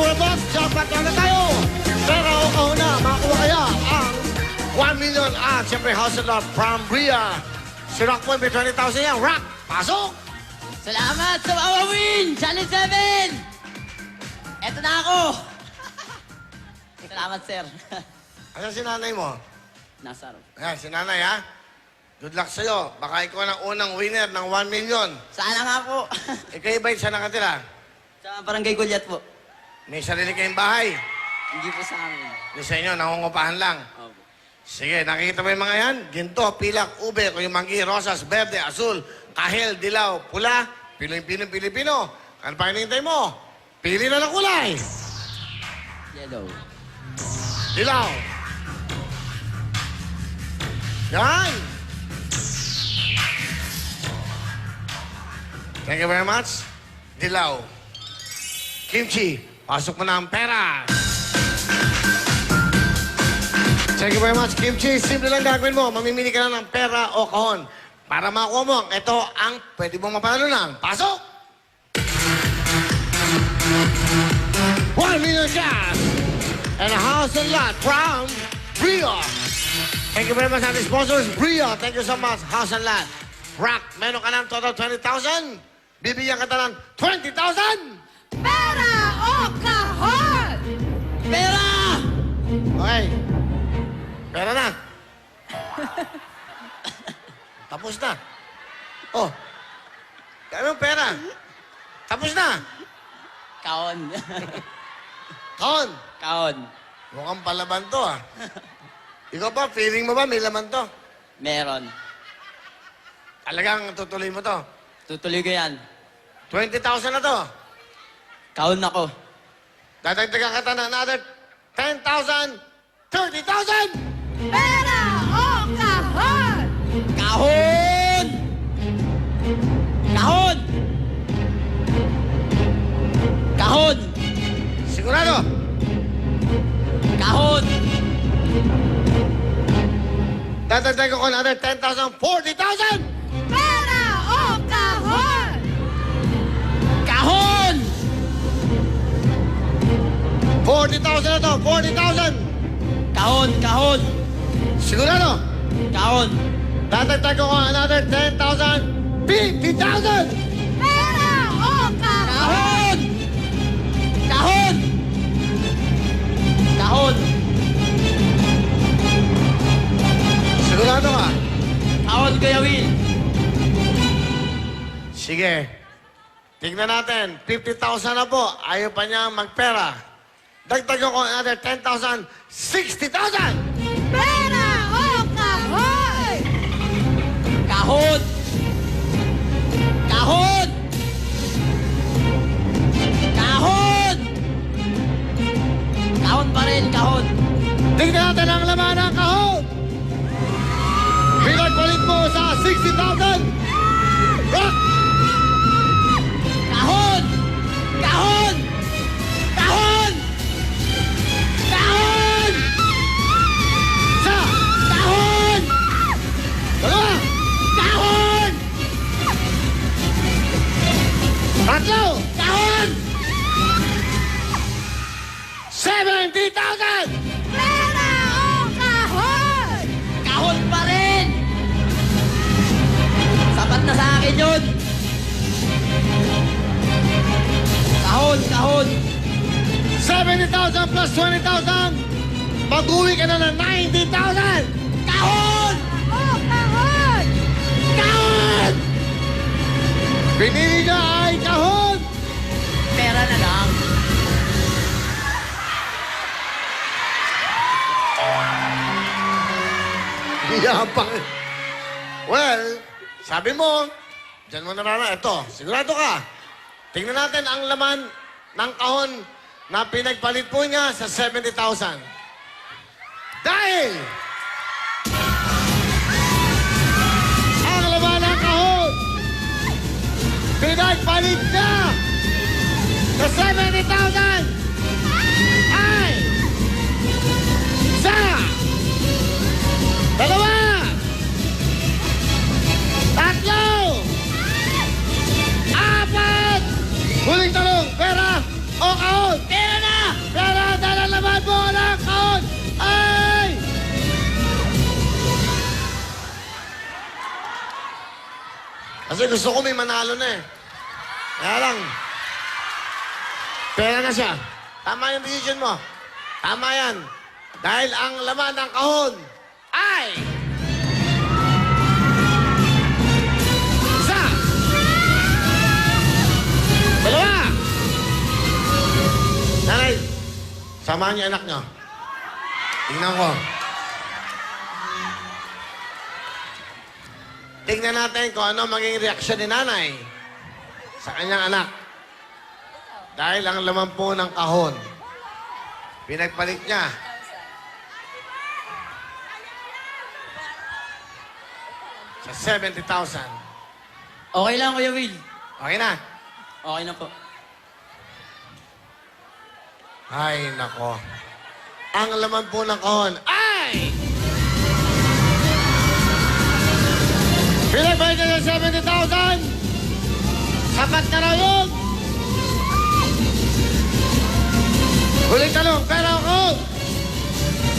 much. Jackpot na tayo. Pero ako na, makakuha kaya ang 1 million at siyempre House of Love from Bria. Si Rock Boy may 20,000 yan. Rock, pasok! Salamat sa Wawawin! Channel 7! Eto na ako! Salamat, sir. Asan si nanay mo? Nasa room. Ayan, si nanay ha. Good luck sa'yo. Baka ikaw ang unang winner ng 1 million. Sana nga po. Ikaw ba sa nakatira? sa barangay Gulyat po. May sarili kayong bahay. Hindi po sa amin. Yung sa inyo, nangungupahan lang. Opo. Sige, nakikita mo yung mga yan? Ginto, pilak, ube, kuyumanggi, rosas, berde, azul, kahel, dilaw, pula, Pilipino, Pilipino. Ano pa hinihintay mo? Pili na ng kulay. Yellow. Dilaw. Yan. Thank you very much. Dilaw. Kimchi, pasok mo na ang pera. Thank you very much, Kimchi. Simple lang gagawin mo. Mamimili ka na ng pera o kahon. Para makuha mo, ito ang pwede mong mapanalunan. Pasok! 1 million cash and a house and lot from Bria. Thank you very much, ating sponsors. Bria, thank you so much. House and lot. Rock, meron ka ng total 20,000. Bibigyan ka na ng 20,000. Pera o kahon! Pera! Okay. Pera na. Tapos na. Oh. Anong pera? Tapos na. Kaon. Kaon. Kaon. Mukhang palaban to ah. Ikaw ba, feeling mo ba may laman to? Meron. Talagang tutuloy mo to. Tutuloy ko yan. 20,000 na to. Kaon ako. Dadagdagan ka ta ng another 10,000, 30,000! Pera o kahon! Kahon! Kahon! Kahon! Sigurado? Kahon! Dadagdagan ko another 10,000, 40,000! 40,000 na to, 40,000! Kahon! Kahon! Sigurado? Kahon! Dadagdagan ko another 10,000, 50,000! Pera o kahon! Kahon! Kahon! Kahon! Sigurado ka? Kahon, Kuya Will! Sige. Tignan natin. 50,000 na po. Ayaw pa niya magpera. Dagdagan ko another 10,000, 60,000! Pera o kahon! Kahon! Kahon! Kahon! Kahon pa rin, kahon! Tignan natin ang laman ng kahon! Pinagpalit mo sa 60,000! Rock! Akin yun! Kahon! Kahon! 70,000 plus 20,000! Mag-uwi ka na ng 90,000! Kahon! O kahon! Kahon! Pinili niya ay kahon! Pera na lang. Yabang. Well, sabi mo, dyan mo narana, ito, sigurado ka. Tingnan natin ang laman ng kahon na pinagpalit po niya sa 70,000. Dahil, ang laman ng kahon, pinagpalit niya sa 70,000 Kasi gusto ko may manalo na eh. Kaya lang, pera na siya. Tama yung decision mo. Tama yan. Dahil ang laman ng kahon ay... Isa! Dalawa! Nanay, samahan niyo anak niyo. Tingnan ko. Tingnan natin kung ano maging reaksyon ni nanay sa kanyang anak. Dahil ang laman po ng kahon, pinagpalit niya. Sa 70,000. Okay lang, Kuya Will. Okay na? Okay na po. Ay, nako. Ang laman po ng kahon ay... Pinagpalit niya sa 70,000! Sapat na raw yun! Huling tanong, pera ako!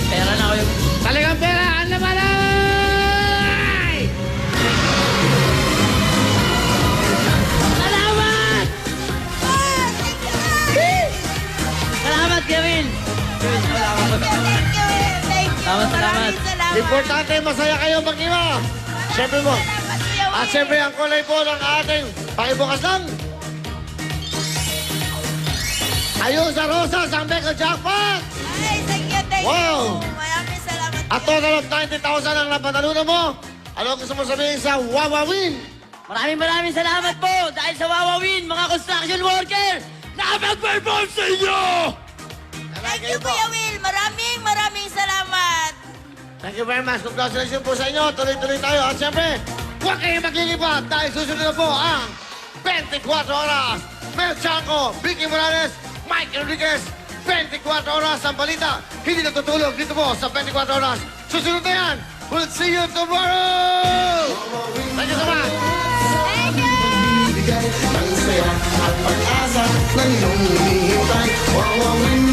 Pera na, Kuya Will. Talagang pera, ang laman ay... Salamat! Salamat, Will, Salamat. Thank you, thank you. Salamat, salamat. Maraming salamat. Importante, masaya kayo mag-iwa. Siyempre mo. At siyempre, ang kulay po ng ating pakibukas lang. Ayun sa Rosas, ang Mega Jackpot! Ay, thank you, thank Wow. you. Maraming salamat. At total of 90,000 ang napatalunan mo. Ano gusto mo sabihin sa Wawawin? Maraming maraming salamat po dahil sa Wawawin, mga construction worker, nakapag-perform sa inyo! Thank you, Kuya Will. Maraming maraming salamat. Thank you very much. Congratulations po sa inyo. Tuloy-tuloy tayo. At siyempre, huwag kayong maglilipat dahil susunod na po ang 24 oras. Mel Chanco, Vicky Morales, Mike Enriquez, 24 oras ang balita. Hindi natutulog dito po sa 24 oras. Susunod na yan. We'll see you tomorrow! Thank you so much. Thank you. Ang saya at pag-asa ng iyong hinihintay Wawawin